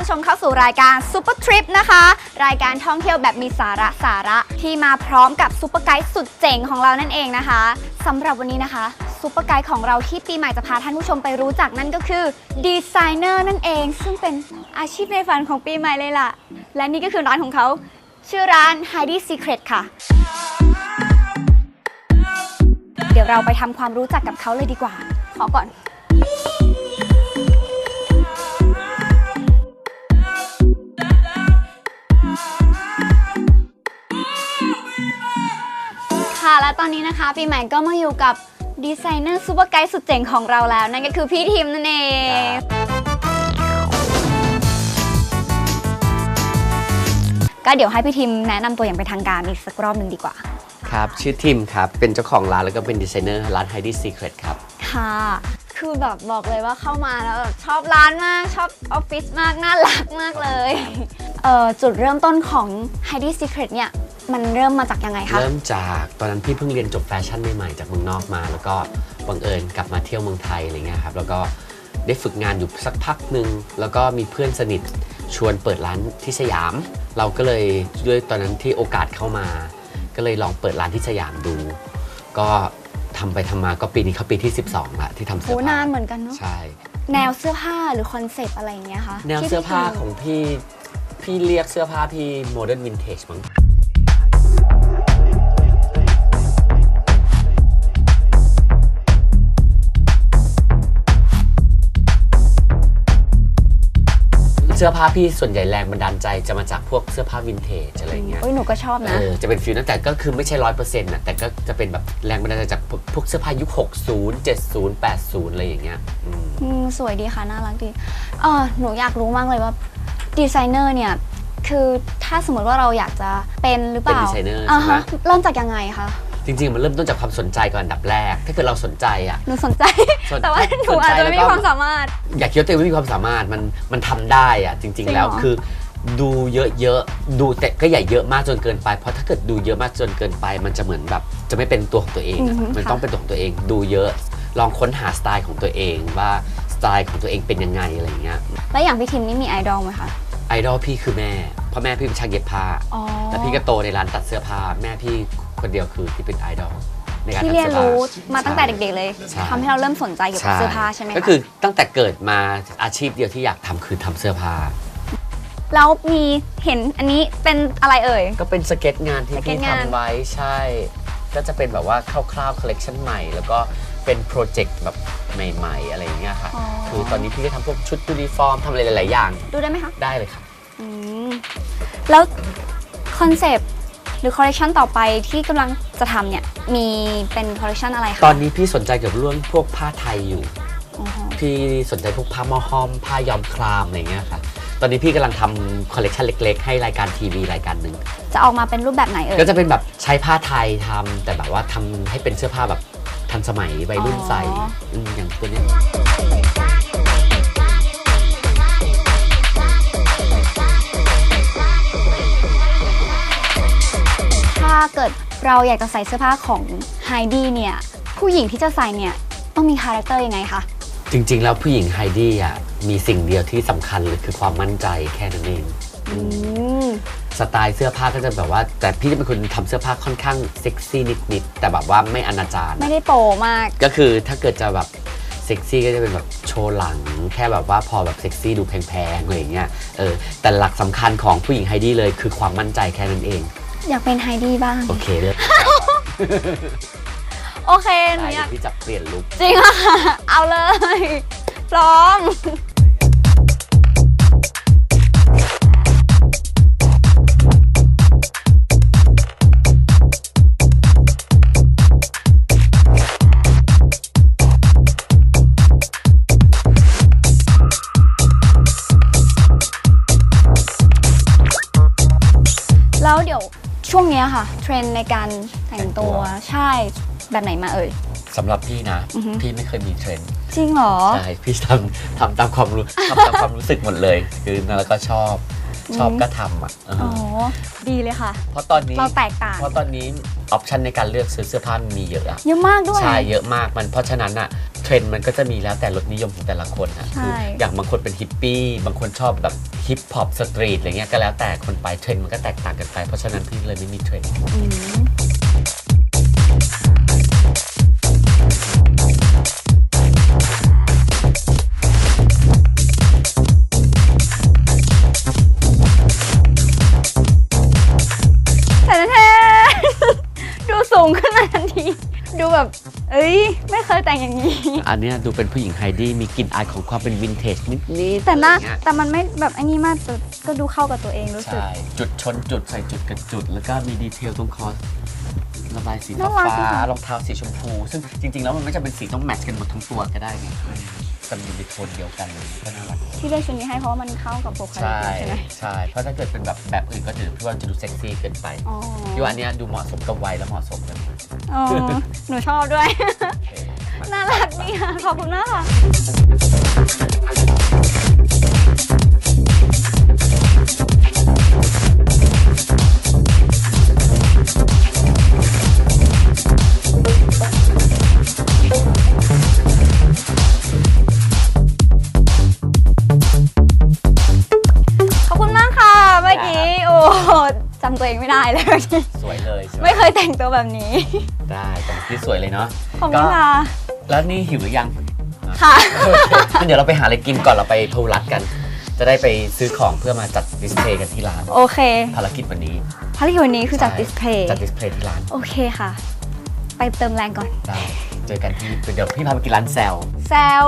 ผู้ชมเข้าสู่รายการ Super Trip นะคะ รายการท่องเที่ยวแบบมีสาระสาระที่มาพร้อมกับซูเปอร์ไกด์สุดเจ๋งของเรานั่นเองนะคะสำหรับวันนี้นะคะซูเปอร์ไกด์ของเราที่ปีใหม่จะพาท่านผู้ชมไปรู้จักนั่นก็คือดีไซเนอร์นั่นเอง ซึ่งเป็นอาชีพในฝันของปีใหม่เลยล่ะ และนี่ก็คือร้านของเขา ชื่อร้าน Heidi Secret ค่ะ เดี๋ยวเราไปทำความรู้จักกับเขาเลยดีกว่า ขอก่อน ค่ะ และตอนนี้นะคะ ปีใหม่ก็มาอยู่กับดีไซเนอร์ซูเปอร์ไกด์สุดเจ๋งของเราแล้ว นั่นก็คือพี่ทิมนั่นเอง ก็เดี๋ยวให้พี่ทิมแนะนำตัวอย่างเป็นทางการอีกสักรอบหนึ่งดีกว่า ครับ ชื่อทิมครับ เป็นเจ้าของร้านแล้วก็เป็นดีไซเนอร์ร้าน Heidi Secret ครับ ค่ะ คือแบบบอกเลยว่าเข้ามาแล้วแบบชอบร้านมาก ชอบออฟฟิศมาก น่ารักมากเลย เอ่อจุดเริ่มต้นของ Heidi Secret เนี่ย มันเริ่มมาจากยังไงคะ เริ่มจากตอนนั้นพี่เพิ่งเรียนจบแฟชั่นใหม่ๆจากเมืองนอกมา แล้วก็บังเอิญกลับมาเที่ยวเมืองไทยอะไรเงี้ยครับแล้วก็ได้ฝึกงานอยู่สักพักหนึ่งแล้วก็มีเพื่อนสนิทชวนเปิดร้านที่สยาม เราก็เลยด้วยตอนนั้นที่โอกาสเข้ามา ก็เลยลองเปิดร้านที่สยามดู ก็ทำไปทำมาก็ปีนี้เขาปีที่ 12ละที่ทำโหเสื้อผ้านานเหมือนกันเนาะ ใช่ แนวเสื้อผ้าหรือคอนเซปต์อะไรอย่างเงี้ยคะแนวที่เสื้อผ้าพี่ของพี่พี่เรียกเสื้อผ้าพี่โมเดิร์นวินเทจมั้ง สื้อผ้าพี่ส่วนใหญ่แรงบันดาลใจจะมาจากพวกเสื้อผ้าวินเทจอะไรเงี้ยเอ้ยหนูก็ชอบเอนะอจะเป็นฟิลนั้นแต่ก็คือไม่ใช่ร้อยเปอร์เซ็นต์นะแต่ก็จะเป็นแบบแรงบันดาลใจจากพวกพวกเสื้อผ้ายุค60 70 80อะไรอย่างเงี้ยอืมอืมสวยดีค่ะ น่ารักดีเออหนูอยากรู้มากเลยว่าดีไซเนอร์เนี่ย คือถ้าสมมติว่าเราอยากจะเป็นหรือเปล่าเป็นดีไซเนอร์อ่าใช่ไหม ฮะเริ่มจากยังไงคะ จริงๆ มันเริ่มต้นจากความสนใจก่อนอันดับแรก ถ้าเกิดเราสนใจอะ หนูสนใจ สนแต่ว่าสนหนูอาจจะไม่ใจมีแล้วก็ ความสามารถ อยากคิดว่าตัวเองไม่มีความสามารถมันมันทำได้อะจริงจริงๆแล้วเหรอ คือ ดูเยอะๆดูแต่ก็อย่าเยอะมากจนเกินไป เพราะถ้าเกิดดูเยอะมากจนเกินไป มันจะเหมือนแบบจะไม่เป็นตัวของตัวเองอะมันต้องเป็นตัวของตัวเอง ดูเยอะ ลองค้นหาสไตล์ของตัวเองว่าสไตล์ของตัวเองเป็นยังไงอะไรเงี้ยแล้วอย่างพี่ทิมนี่มีไอดอลไหมคะ ไอดอลพี่คือแม่เพราะแม่พี่เป็นช่างเย็บผ้า อ๋อ แล้วพี่ก็โตในร้านตัดเสื้อผ้าแม่พี่ คนเดียวคือที่เป็นไอดอลในการที่ทำเรียนเสื้อผ้า รู้มาตั้งแต่ใช่เด็กๆเลยใช่ ทำให้เราเริ่มสนใจเกี่ยวกับเสื้อผ้าใช่ไหมคะก็คือตั้งแต่เกิดมาอาชีพเดียวที่อยากทำคือทำเสื้อผ้า แล้วมีเห็นอันนี้เป็นอะไรเอ่ย ก็เป็นสเก็ตงานที่สเก็พี่ตงาน ทำไว้ใช่ ก็จะเป็นแบบว่าคร่าวๆคอลเลกชันใหม่ แล้วก็เป็นโปรเจกต์แบบใหม่ๆ อะไรอย่างเงี้ยค่ะ คือตอนนี้พี่ก็ทำพวกชุดยูนิฟอร์มทำอะไรหลายๆอย่างดูได้ไหมคะ ได้เลยครับอืม แล้วคอนเซปต์ หรือคอลเลกชันต่อไปที่กำลังจะทำเนี่ยมีเป็นคอลเลกชันอะไรคะตอนนี้พี่สนใจเกี่ยวกับเรื่องพวกผ้าไทยอยู่ อ๋อพี่สนใจพวกผ้าหม้อห้อม ผ้ายอมครามอะไรเงี้ยค่ะ ตอนนี้พี่กำลังทำคอลเลกชันเล็ก ๆ ให้รายการทีวีรายการหนึ่ง จะออกมาเป็นรูปแบบไหนเอ่ย ก็จะเป็นแบบใช้ผ้าไทยทำแต่แบบว่าทำให้เป็นเสื้อผ้าแบบทันสมัยวัยรุ่นใส่มอย่างตัวเนี้ยถ้ เกิดเราอยากจะใส่เสื้อผ้าของไฮดี้เนี่ยผู้หญิงที่จะใส่เนี่ยต้องมีคาแรคเตอร์ยังไงคะจริง ๆ แล้วผู้หญิงไฮดี้อะมีสิ่งเดียวที่สำคัญเลยคือความมั่นใจแค่นั้นเอง อืมสไตล์เสื้อผ้าก็จะแบบว่า แต่พี่จะเป็นคนทำเสื้อผ้าค่อนข้างเซ็กซี่นิดๆแต่แบบว่าไม่อนาจารไม่ได้โปมาก ก็คือถ้าเกิดจะแบบเซ็กซี่ก็จะเป็นแบบโชว์หลัง แค่แบบว่าพอแบบเซ็กซี่ดูแพงๆอะไรอย่างเงี้ยเออแต่หลักสำคัญของผู้หญิงไฮดี้เลยคือความมั่นใจแค่นั้นเอง อยากเป็นไฮดี้บ้าง โอเคเลยโอเคหนูได้อยาก เดี๋ยวพี่จะเปลี่ยนลุค จริงอะค่ะ เอาเลย พร้อม นี้ยค่ะ เทรนด์ในการแต่งตัว ใช่แบบไหนมาเอ่ย สำหรับพี่นะ อือฮึ พี่ไม่เคยมีเทรนด์จริงเหรอ ใช่พี่ทำทำตามความรู้ทำตามความรู้สึกหมดเลย คือแล้วก็ชอบ ชอบอืมก็ทำอะเอออ๋อ ดีเลยค่ะ เพราะตอนนี้เราแตกต่าง เพราะตอนนี้ออปชันในการเลือกซื้อเสื้อผ้ามันมีเยอะอะเยอะมากด้วย ใช่เยอะมากมันเพราะฉะนั้นอะเทรนด์มันก็จะมีแล้วแต่รสนิยมของแต่ละคนอะใช่ คืออย่างบางคนเป็นฮิปปี้บางคนชอบแบบฮิปฮอปสตรีทอะไรเงี้ยก็แล้วแต่คนไปเทรนด์มันก็แตกต่างกันไปเพราะฉะนั้นพี่เลยไม่มีเทรนด์ อืม แบบเอ้ยไม่เคยแต่งอย่างนี้ อันเนี้ยดูเป็นผู้หญิงไฮดี้มีกลิ่นอายของความเป็นวินเทจนิดๆแต่หน้าอะไรเงี้ยแต่มันไม่แบบไอ้นี่มากแต่ก็ดูเข้ากับตัวเองรู้สึก ใช่ จุดชนจุดใส่จุดกับจุด แล้วก็มีดีเทลตรงคอระบายสีน่ารักฟ้าจังรองเท้าสีชมพู ซึ่งจริง ๆ แล้วมันไม่จำเป็นสีต้องแมทช์กันหมดทั้งตัวก็ได้ไง แต่มันอยู่ในโทนเดียวกันเลยก็น่ารักที่เลือกชุดนี้ให้เพราะว่ามันเข้ากับโปรไฟล์ใช่ ใช่ไหมใช่ เพราะถ้าเกิดเป็นแบบแบบอื่นก็ถือพี่ว่าจะดูเซ็กซี่เกินไปอ๋อพี่ว่าอันเนี้ยดูเหมาะสมกับวัยและเหมาะสมกันอ๋อหนูชอบด้วยโอเคมาน่ารักดีค่ะขอบคุณมากค่ะำตัวเองไม่ได้เลยสวยเลยสวยไม่เคยแต่งตัวแบบนี้ได้แต่พี่สวยเลยเนาะขอบคุณค่ะ แล้วนี่หิวหรือยังค่ะงั้นเดี๋ยวเราไปหาอะไรกินก่อนเราไปพูรัดกัน จะได้ไปซื้อของเพื่อมาจัดดิสเพลย์กันที่ร้านโอเคภารกิจวันนี้ภารกิจวันนี้คือจัดใช่ดิสเพลย์จัดดิสเพลย์ที่ร้านโอเคค่ะ ไปเติมแรงก่อน ได้เจอกันที่เดี๋ยวพี่พาไปกินร้านแซลแซล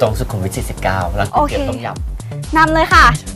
ตรงสุขุมวิท49ร้านก๋วยเตี๋ยวโอเค ต้มยนำเลยค่ะถึ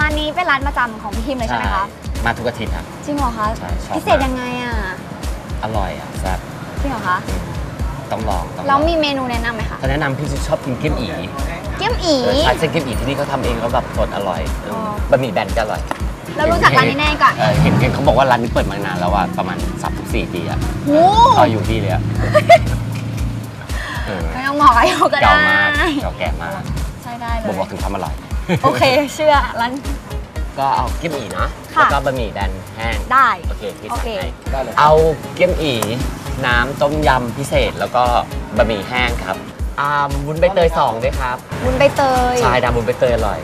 ร้านนี้เป็นร้านประจำของพี่ทิมเลยใช่ไหมคะ มาทุกอาทิตย์ครับ จริงเหรอคะ ใช่ชอบพิเศษยังไงอะ อร่อยอะแซ่บจริงเหรอคะ ต้องลองต้องลแล้วองมีเมนูแนะนำไหมคะ เขาแนะนำพี่ชอบกินเกี๊ยมอีเกี๊ยมอี เออใช่เส้นเกี๊ยมอีที่นี่เขาทำเองแล้วแบบสดอร่อยเอออ๋อบะหมี่แบนก็อร่อยแล้วรู้จักร้านนี้แน่ก่อนเออเห็นเห็นเขาบอกว่าร้านนี้เปิดมานานแล้วอะประมาณ3-4ปีอะโอ้ก็อยู่พี่เลยอะเออไม่ต้องบอกอายุก็ได้เก่ามากเก่าแก่มากใช่ได้เลบ่งยบอกถึงความอร่อย โอเค เชื่อร้าน ก็เอาเกี๊ยมอีนะค่ะ แล้วก็บะหมี่แบนแห้ง ได้ โอเคพี่โอสั่งเคให้เอาเกี๊ยมอีน้ำต้มยำพิเศษแล้วก็บะหมี่แห้งครับอ่าวุ้นใบเตยสองด้วยครับวุ้นใบเตยใช่ดำวุ้นใบเตยอร่อย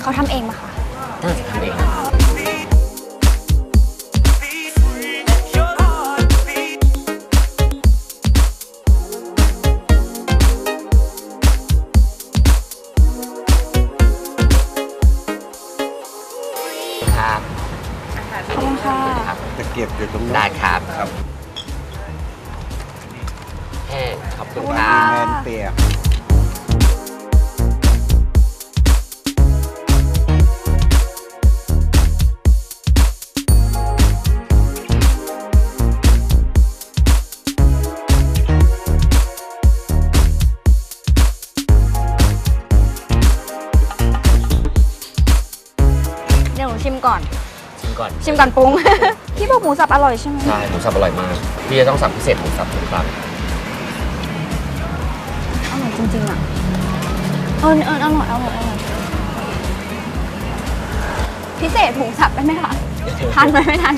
เขาทำเองมาค่ะน่าจะทำเองนะ อยู่ตรงนู้ได้ครับครับแห้ขอบคุณครัแมนเปียกเดี๋วหนูชิมก่อน ชิมก่อนชิมก่อนปรุง พี่บอกหมูสับอร่อยใช่ไหมใช่หมูสับอร่อยมาก พี่จะต้องสั่งพิเศษหมูสับทุกครั้งอร่อยจริงๆอะเออเอออร่อยอร่อยอร่อยพิเศษหมูสับได้ไหมคะทันไหมไม่ทัน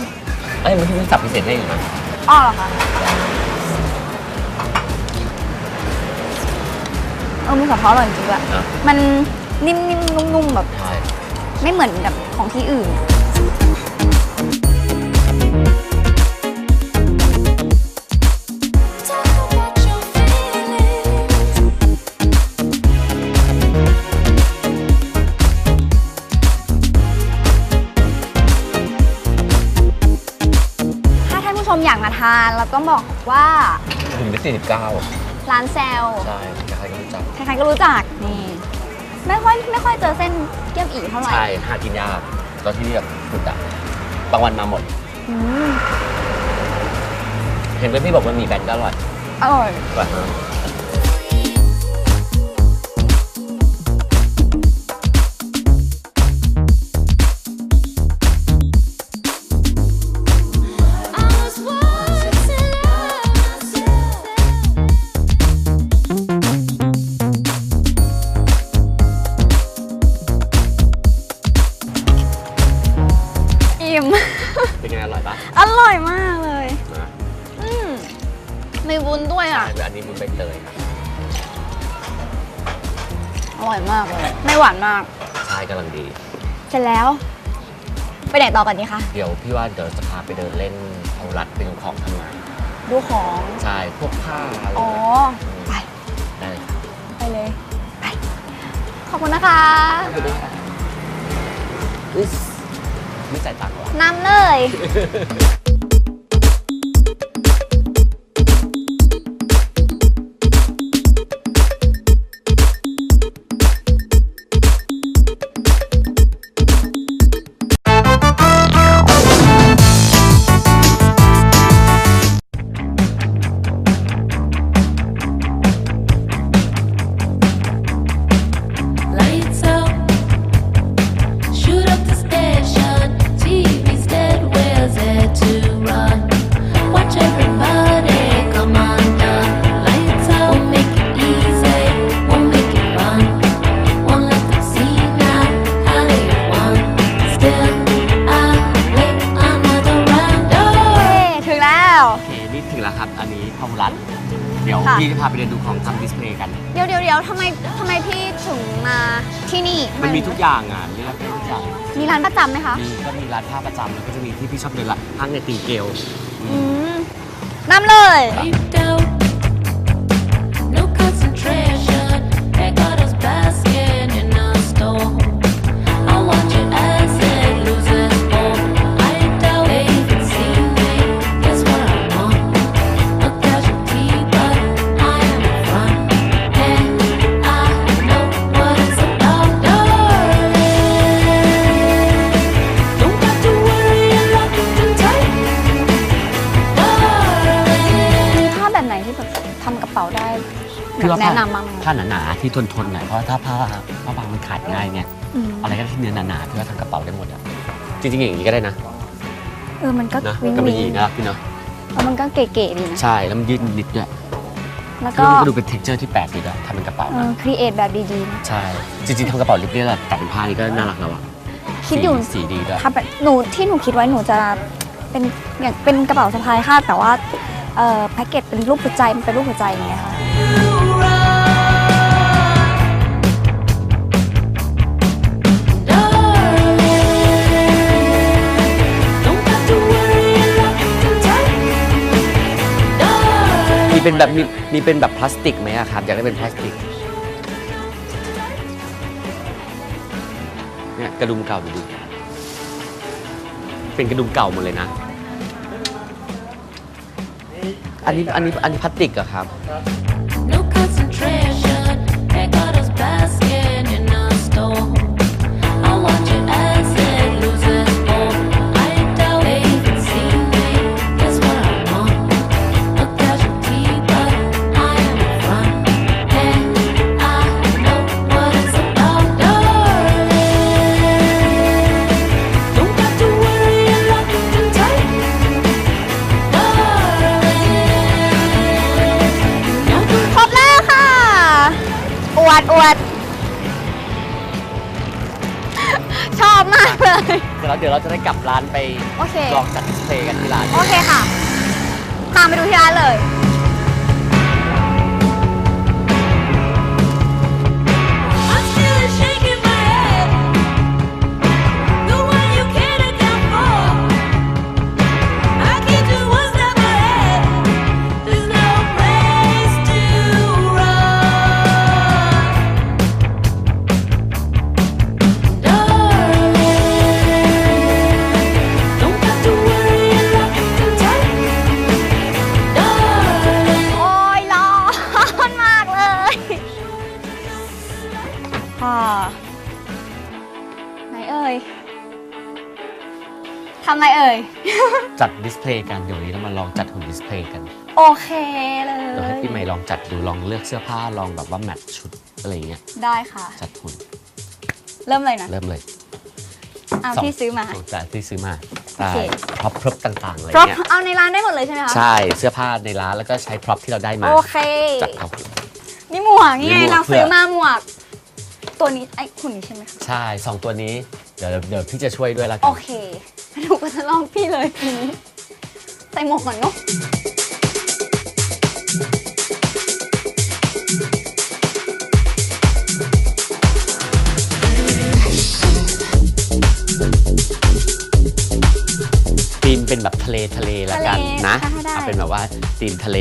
เอ้ยมันที่สั่งพิเศษให้อยู่นะอ้อเหรอคะเออหมูสับเขาอร่อยจริงๆอะนะมันนิ่มๆนุ่มๆแบบ ใช่ ไม่เหมือนแบบของที่อื่นากมาทานเราต้องบอกว่าถึงได้สี่สิบเก้าร้านแซลใช่ใครๆก็รู้จักใครๆก็รู้จักนี่ไม่ค่อยไม่ค่อยเจอเส้นเกี๊ยวอีเท่าไหร่ใช่หากินยากตอนที่แบบสุดอะบางวันมาหมด อืมเห็นเพื่อนพี่บอกว่ามีแบนก็อร่อยอร่อยกว่าฮะอิ่ม ร็จแล้ว ไปไหนต่อกันดีคะเดี๋ยวพี่ว่าเดี๋ยวจะพาไปเดินเล่นเอารัดเป็นของทำงานดูของ ใช่พวกผ้าอะไรอ๋อ ไป ได้เลยไปเลย ไป ขอบคุณนะคะอุ๊ยไม่จ่ายตังค์เหรอน้ำเลย พี่จะพาไปเดินดูของทำดิสเพลย์กัน เดี๋ยวเดี๋ยวเดี๋ยวทำไมทำไมพี่ถึงมาที่นี่มันมีทุกอย่างอะเลือกได้ทุกอย่างมีร้านประจำไหมคะ มีก็มีร้านผ้าประจำแล้วก็จะมีที่พี่ชอบเดินละห้างในติงเกลอืมน้ำเลย พี่ว่าแนะนำบ้างไหมผ้าหนาๆที่ทนๆหน่อยเพราะถ้าผ้าผ้าบางมันขาดง่ายไงอืมอะไรก็ได้ที่เนื้อหนาๆพี่ว่าทำกระเป๋าได้หมดอะจริงๆอย่างนี้ก็ได้นะเออมันก็นะวิงกำมะวิหยี่งนะพี่เนาะแล้วมันก็เก๋ๆดีนะ ใช่แล้วมันยืดนิดด้วยแล้วแล้ก็วมันก็ดูเป็นเท็กเจอร์ที่แปลกดีด้วยทำเป็นกระเป๋าเอนะอครีเอทแบบดีๆนะใช่จริงๆทำกระเป๋าเรียบๆแบบแต่เป็นผ้านี่ก็น่ารักแล้วอะคิดอยู่สีสีดีด้วยทำแบบหนูที่หนูคิดไว้หนูจะเป็นอย่างเป็นกระเป๋าสะพายคาดแต่ว่าเอ่อแพ็กเกจเป็นรูปหัวใจมันเป็นรูปหัวใจอย่างเงี้ยค่ะ เป็นแบบมีมีเป็นแบบพลาสติกไหมอะครับอยากได้เป็นพลาสติกเนี่ยกระดุมเก่าดูดิเป็นกระดุมเก่าหมดเลยนะ อันนี้อันนี้อันนี้พลาสติกอะครับ เดี๋ยวเราเดี๋ยวเราจะได้กลับร้านไปโอเค ลองจัดดิสเพลย์กันที่ร้าน โอเคค่ะ ตามไปดูที่ร้านเลย จัดดิสเพลย์กันเดี๋ยววันนี้เรามาลองจัดหุ่นดิสเพลย์กันโอเคเลเดี๋ยวให้ย พี่ใหม่ลองจัดดูลองเลือกเสื้อผ้าลองแบบว่าแมทชุดอะไรอย่างเงี้ยได้ค่ะ จัดหุ่นเริ่มเลยนะเริ่มเลยเอาสงที่ซื้อมาสงจากที่ซื้อมาโอเคได้พร็อพพร็อพต่างๆอะไรครบเงี้ยเอาในร้านได้หมดเลยใช่ไหมคะใช่เสื้อผ้าในร้านแล้วก็ใช้พร็อพที่เราได้มาโอเค จัดเอา นี่หมวกนี่ไงนี่หมวกเราซื้อเพื่อ มาหมวก ตัวนี้ไอ้คุณนี้ใช่ไหมคะใช่สองตัวนี้เดี๋ยวเดี๋ยวพี่จะช่วยด้วยละกัโอเค หนูก็จะลองพี่เลยทีนี้ใส่หมวกก่อนเนาะธีมเป็นแบบทะเลทะเลละกันนะทะเลได้เอาเป็นแบบว่าธีมทะเล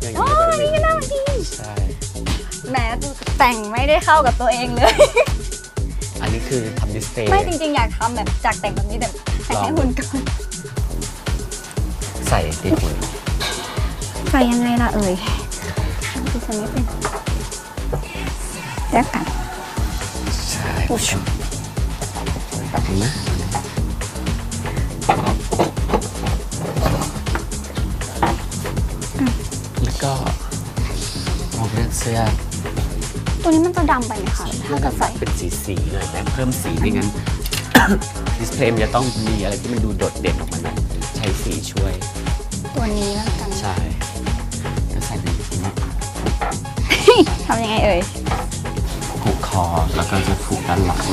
อย่างโอ้ยนี่ก็น่ารักดีใช่ แหมแต่งไม่ได้เข้ากับตัวเองเลย อันนี้คือทำดิสเพลย์ไม่จริงๆ อยากทำแบบจากแต่งแบบนี้แต่แต่งให้หุ่นก่อนใส่ติดหุ่นใส่ยังไงล่ะเอ่ยดูสักนิดนึงเดี๋ยวกันใช่แบบนี้นะแล้วก็ลองเลือกเสื้อ ตัวนี้มันจะดำไปไหมคะถ้าจะใส่เป็นสีสีๆหน่อยนะเพิ่มสีไม่งั้น ดิสเพลย์มันจะต้องมีอะไรที่มันดูโดดเด่นออกมาหน่อยใช้สีช่วย ตัวนี้แล้วกัน ใช่ก็ใส่เป็นสีนี้ ทำยังไงเอ่ย ผูกคอแล้วก็จะผูกด้านหลัง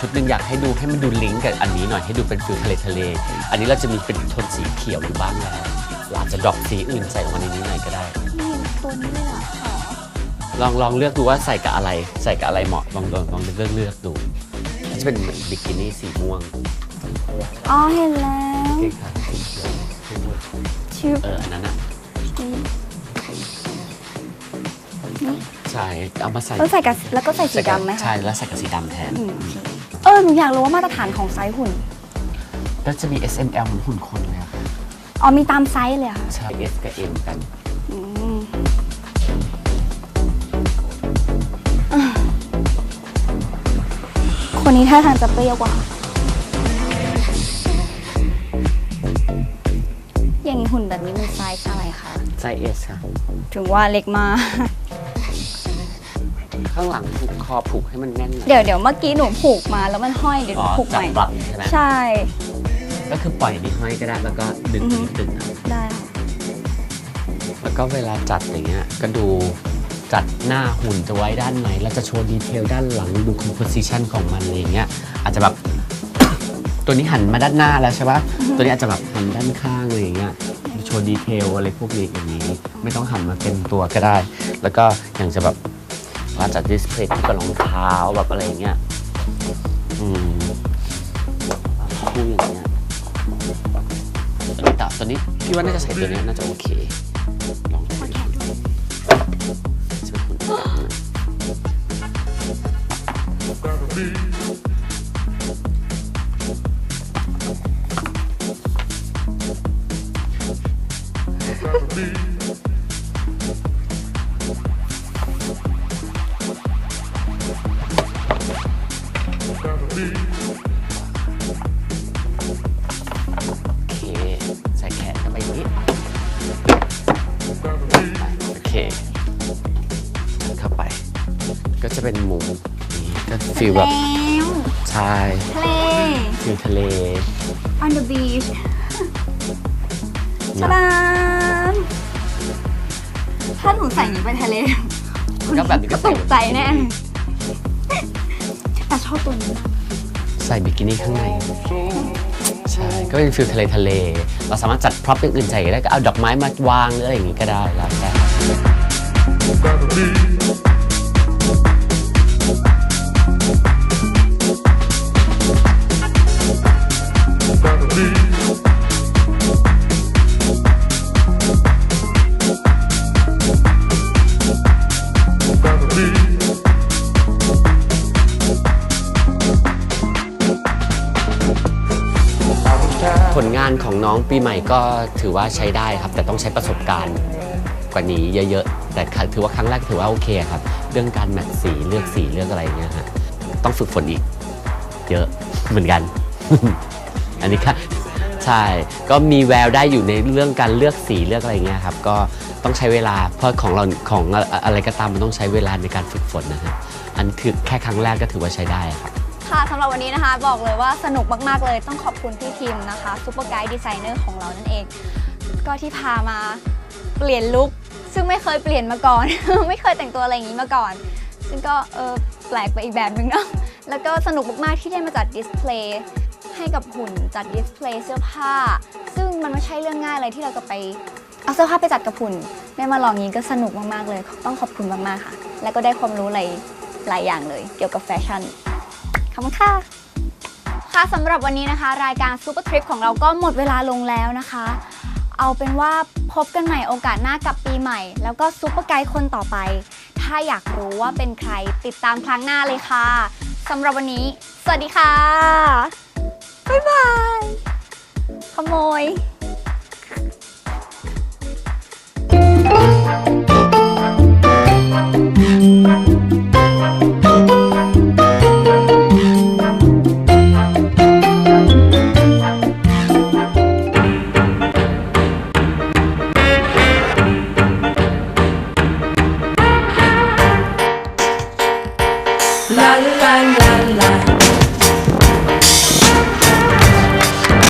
ชุดหนึ่งอยากให้ดูให้มันดูลิงก์กับอันนี้หน่อยให้ดูเป็นฟิลทะเลทะเล อันนี้เราจะมีเป็นโทนสีเขียวอยู่บ้างแล้วเราอาจจะดรอปสีอื่นใส่ลงมาในนี้หน่อยก็ได้ นี่ตัวนี้เลยเหรออ๋อลองลองเลือกดูว่าใส่กับอะไร ใส่กับอะไรเหมาะลองลองลองเลือกเลือกดูอันนี้จะเป็นเหมือนบิกินี่สีม่วงอ๋อเห็นแล้วเก่งค่ะสีเขียวชิวเอออันนั้นอะนี่ใช่เอามาใส่แล้วใส่กับแล้วก็ใส่สีดำไหมใช่คะแล้วใส่กับสีดำแทน อืมโอ เคเออหนูอยากรู้ว่ามาตรฐานของไซส์หุ่น แล้วจะมี S M L เหมือนหุ่นคนเลยอะค่ะอ๋อมีตามไซส์เลยเหรอค่ะใช่ S กับ M กัน อืมคนนี้ท่าทางจะเปรี้ยวกว่า อย่างนี้หุ่นแบบนี้มันไซส์อะไรคะ ไซส์ S ค่ะ ถึงว่าเล็กมาก ข้างหลังผูกคอผูกให้มันแน่นหน่อยเดี๋ยวเดี๋ยวเมื่อกี้หนูผูกมาแล้วมันห้อยเดี๋ยวหอ๋นูอผูกใหจับม่ปรับใช่ไหมใช่ ก็คือปล่อยนี้ห้อยก็ได้แล้วก็ดึงอือฮึ นิดดึงเอาได้ค่ะแล้วก็เวลาจัดอย่างเงี้ยก็ดูจัดหน้าหุ่นจะไว้ด้านไหนแล้วจะโชว์ดีเทลด้านหลังดู composition ของมันอะไรอย่างเงี้ยอาจจะแบบ ตัวนี้หันมาด้านหน้าแล้วใช่ปะตัวนี้อาจจะแบบหันด้านข้างอะไรอย่างเงี้ยโชว์ดีเทลอะไรพวกนี้อย่างนี้ ไม่ต้องหันมาเต็มตัวก็ได้ แล้วก็อย่างจะแบบ ว่าจัดดิสเพลย์กับรองเท้าแบบอะไรอย่างเงี้ยอืมคู่อย่างเงี้ยตัวนี้ต่ตัวนี้พี่ว่าน่าจะใส่ตัวนี้น่าจะโอเคลองดูจะเป็นหุ่นแบบนั้นโอเคใลแบบแล้วใช่ทะเลฟิลทะเล on the beach ชนะดามถ้าหนูใส่อย่างนี้ไปทะเลก็แบบนี้ก็ตใส่กใจแน่แต่ชอบตัวนี้มากใส่บิกินี่ข้างในใช่ก็เป็นฟิลทะเลทะเล เราสามารถจัดพร็อพอย่างอื่นใส่ก็ได้ก็เอาดอกไม้มาวางหรืออะไรอย่างงี้ก็ได้แล้วแต่ ปีใหม่ก็ถือว่าใช้ได้ครับ แต่ต้องใช้ประสบการณ์กว่านี้เยอะๆ แต่ถือว่าครั้งแรกถือว่าโอเคครับ เรื่องการแมทสีเลือกสีเลือกอะไรเงี้ยฮะต้องฝึกฝนอีก เยอะเหมือนกัน อันนี้ค่ะใช่ ก็มีแววได้อยู่ในเรื่องการเลือกสีเลือกอะไรเงี้ยครับ ก็ต้องใช้เวลา เพราะของเราของอะไรก็ตามมันต้องใช้เวลาในการฝึกฝนนะฮะ อันถือแค่ครั้งแรกก็ถือว่าใช้ได้ครับ ค่ะสำหรับวันนี้นะคะ บอกเลยว่าสนุกมากๆเลย ต้องขอบคุณพี่พิมพ์นะคะซูเปอร์ไกด์ดีไซเนอร์ของเรานั่นเอง ก็ที่พามาเปลี่ยนลุคซึ่งไม่เคยเปลี่ยนมาก่อน ไม่เคยแต่งตัวอะไรอย่างนี้มาก่อน ซึ่งก็เออแปลกไปอีกแบบนึงเนาะแล้วก็สนุกมากๆที่ได้มาจัดดิสเพลย์ให้กับหุ่นจัดดิสเพลย์เสื้อผ้า ซึ่งมันไม่ใช่เรื่องง่ายเลยที่เราจะไปเอาเสื้อผ้าไปจัดกับหุ่นได้มาลองนี้ก็สนุกมากๆเลย ต้องขอบคุณมากๆค่ะ แล้วก็ได้ความรู้อะไรหลายอย่างเลย เกี่ยวกับแฟชั่น อบคุณค่ะค่ะสำหรับวันนี้นะคะ รายการซูเปอร์ทริปของเราก็หมดเวลาลงแล้วนะคะ เอาเป็นว่าพบกันใหม่โอกาสหน้ากับปีใหม่ แล้วก็ซูเปอร์ไกด์คนต่อไป ถ้าอยากรู้ว่าเป็นใครติดตามครั้งหน้าเลยค่ะสำหรับวันนี้ สวัสดีค่ะ บ๊ายบาย ขโมย